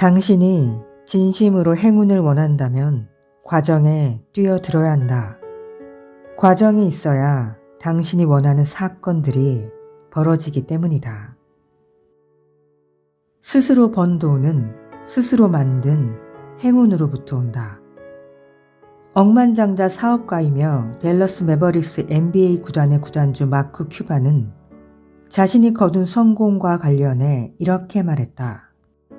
당신이 진심으로 행운을 원한다면 과정에 뛰어들어야 한다. 과정이 있어야 당신이 원하는 사건들이 벌어지기 때문이다. 스스로 번 돈은 스스로 만든 행운으로부터 온다. 억만장자 사업가이며 델러스 메버릭스 NBA 구단의 구단주 마크 큐바는 자신이 거둔 성공과 관련해 이렇게 말했다.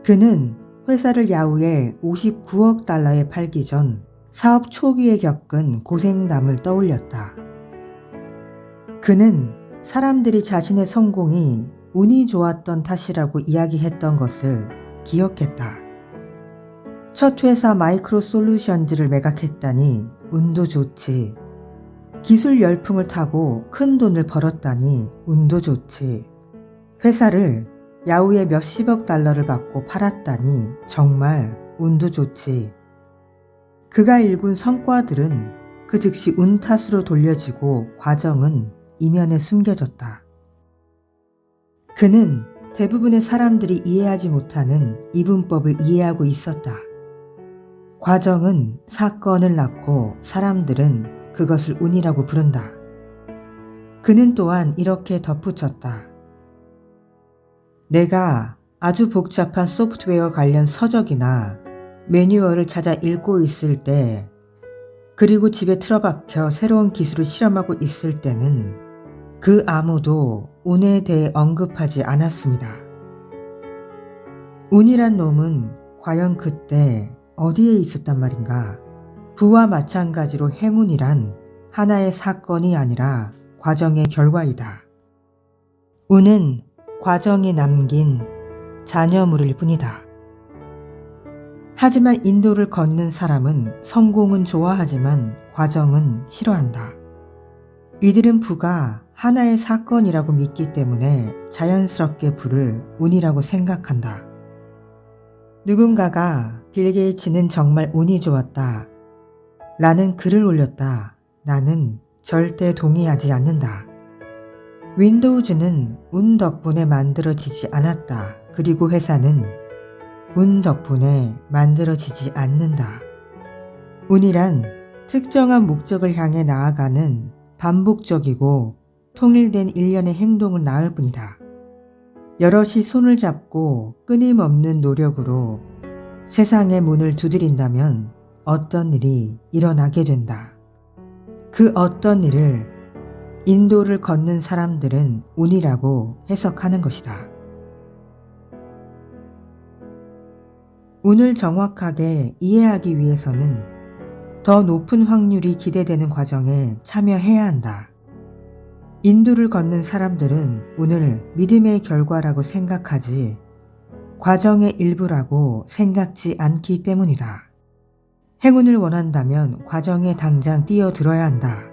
그는 회사를 야후에 59억 달러에 팔기 전 사업 초기에 겪은 고생담을 떠올렸다. 그는 사람들이 자신의 성공이 운이 좋았던 탓이라고 이야기했던 것을 기억했다. 첫 회사 마이크로 솔루션즈를 매각했다니 운도 좋지. 기술 열풍을 타고 큰 돈을 벌었다니 운도 좋지. 회사를 야후에 몇십억 달러를 받고 팔았다니 정말 운도 좋지. 그가 일군 성과들은 그 즉시 운 탓으로 돌려지고 과정은 이면에 숨겨졌다. 그는 대부분의 사람들이 이해하지 못하는 이분법을 이해하고 있었다. 과정은 사건을 낳고 사람들은 그것을 운이라고 부른다. 그는 또한 이렇게 덧붙였다. 내가 아주 복잡한 소프트웨어 관련 서적이나 매뉴얼을 찾아 읽고 있을 때, 그리고 집에 틀어박혀 새로운 기술을 실험하고 있을 때는 그 아무도 운에 대해 언급하지 않았습니다. 운이란 놈은 과연 그때 어디에 있었단 말인가? 부와 마찬가지로 행운이란 하나의 사건이 아니라 과정의 결과이다. 운은 과정이 남긴 잔여물일 뿐이다. 하지만 인도를 걷는 사람은 성공은 좋아하지만 과정은 싫어한다. 이들은 부가 하나의 사건이라고 믿기 때문에 자연스럽게 부를 운이라고 생각한다. 누군가가 빌 게이츠는 정말 운이 좋았다. 라는 글을 올렸다. 나는 절대 동의하지 않는다. 윈도우즈는 운 덕분에 만들어지지 않았다. 그리고 회사는 운 덕분에 만들어지지 않는다. 운이란 특정한 목적을 향해 나아가는 반복적이고 통일된 일련의 행동을 낳을 뿐이다. 여럿이 손을 잡고 끊임없는 노력으로 세상의 문을 두드린다면 어떤 일이 일어나게 된다. 그 어떤 일을 인도를 걷는 사람들은 운이라고 해석하는 것이다. 운을 정확하게 이해하기 위해서는 더 높은 확률이 기대되는 과정에 참여해야 한다. 인도를 걷는 사람들은 운을 믿음의 결과라고 생각하지 과정의 일부라고 생각지 않기 때문이다. 행운을 원한다면 과정에 당장 뛰어들어야 한다.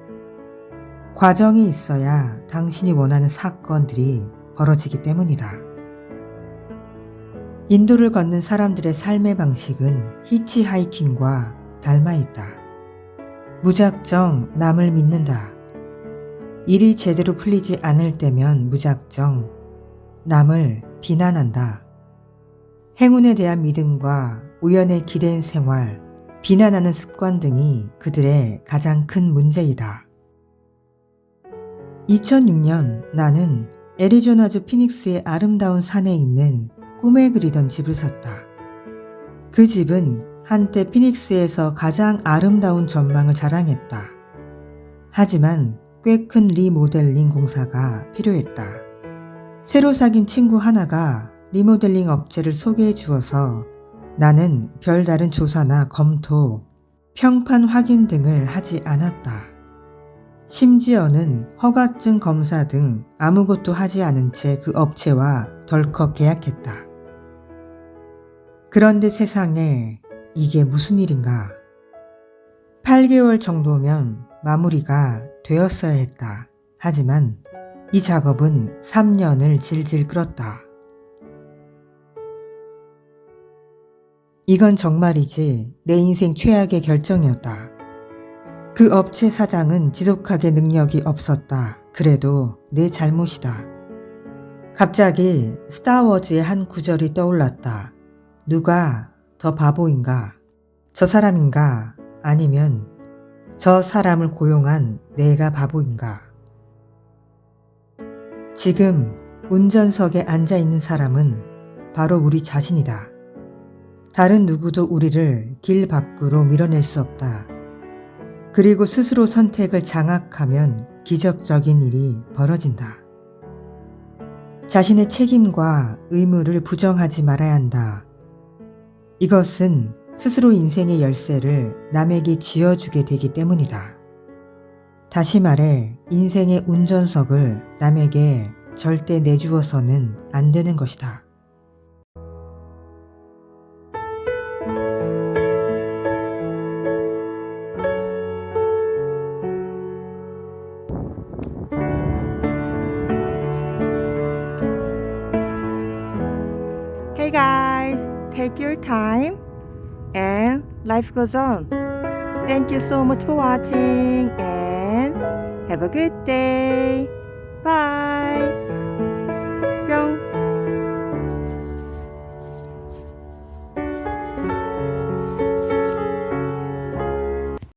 과정이 있어야 당신이 원하는 사건들이 벌어지기 때문이다. 인도를 걷는 사람들의 삶의 방식은 히치하이킹과 닮아 있다. 무작정 남을 믿는다. 일이 제대로 풀리지 않을 때면 무작정 남을 비난한다. 행운에 대한 믿음과 우연에 기댄 생활, 비난하는 습관 등이 그들의 가장 큰 문제이다. 2006년 나는 애리조나주 피닉스의 아름다운 산에 있는 꿈에 그리던 집을 샀다. 그 집은 한때 피닉스에서 가장 아름다운 전망을 자랑했다. 하지만 꽤 큰 리모델링 공사가 필요했다. 새로 사귄 친구 하나가 리모델링 업체를 소개해 주어서 나는 별다른 조사나 검토, 평판 확인 등을 하지 않았다. 심지어는 허가증 검사 등 아무것도 하지 않은 채 그 업체와 덜컥 계약했다. 그런데 세상에 이게 무슨 일인가? 8개월 정도면 마무리가 되었어야 했다. 하지만 이 작업은 3년을 질질 끌었다. 이건 정말이지 내 인생 최악의 결정이었다. 그 업체 사장은 지독하게 능력이 없었다. 그래도 내 잘못이다. 갑자기 스타워즈의 한 구절이 떠올랐다. 누가 더 바보인가? 저 사람인가? 아니면 저 사람을 고용한 내가 바보인가? 지금 운전석에 앉아 있는 사람은 바로 우리 자신이다. 다른 누구도 우리를 길 밖으로 밀어낼 수 없다. 그리고 스스로 선택을 장악하면 기적적인 일이 벌어진다. 자신의 책임과 의무를 부정하지 말아야 한다. 이것은 스스로 인생의 열쇠를 남에게 쥐어주게 되기 때문이다. 다시 말해, 인생의 운전석을 남에게 절대 내주어서는 안 되는 것이다. Hey guys, take your time and life goes on. Thank you so much for watching and have a good day. Bye.